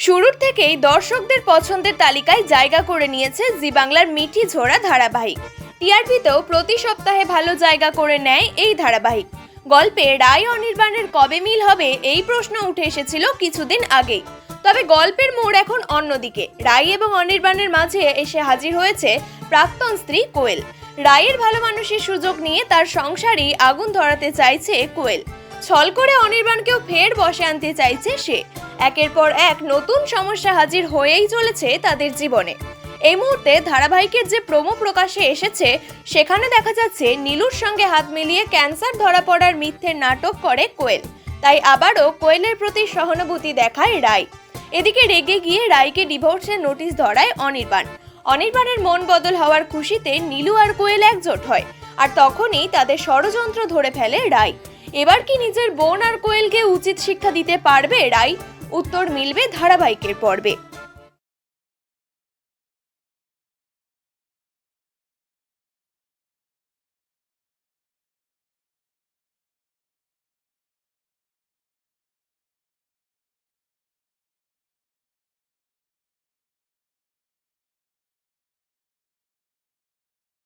শুরুর থেকেই দর্শকদের পছন্দের তালিকায় জায়গা করে নিয়েছে জি বাংলার মিঠি ঝোড়া ধারাবাহিক। টিআরপিতেও প্রতি সপ্তাহে ভালো জায়গা করে নেয় এই ধারাবাহিক। গল্পে রায় অনির্বাণের কবে মিল হবে এই প্রশ্ন উঠে এসেছিল কিছুদিন আগেই। তবে গল্পের মোড় এখন অন্যদিকে। রায় এবং অনির্বাণের মাঝে এসে হাজির হয়েছে প্রাক্তন স্ত্রী কোয়েল। রায়ের ভালো মানুষের সুযোগ নিয়ে তার সংসারই আগুন ধরাতে চাইছে কোয়েল। ছল করে অনির্বাণকেও ফের বসে আনতে চাইছে সে। একের পর এক নতুন সমস্যা হাজির হয়েই চলেছে তাদের জীবনে। এই মুহূর্তে ধারাবাহিকের যে প্রোমো প্রকাশে এসেছে, সেখানে দেখা যাচ্ছে নীলুর সঙ্গে হাত মিলিয়ে ক্যান্সার ধরা পড়ার মিথ্যের নাটক করে কোয়েল। তাই আবারও কোয়েলের প্রতি সহানুভূতি দেখায় রায়। এদিকে রেগে গিয়ে রায়কে ডিভোর্সের নোটিশ ধরায় অনির্বাণ। অনির্বাণের মন বদল হওয়ার খুশিতে নীলু আর কোয়েল একজোট হয়, আর তখনই তাদের ষড়যন্ত্র ধরে ফেলে রায়। এবার কি নিজের বোন আর কোয়েলকে উচিত শিক্ষা দিতে পারবে রায়? উত্তর মিলবে ধারাবাহিকের পর্বে।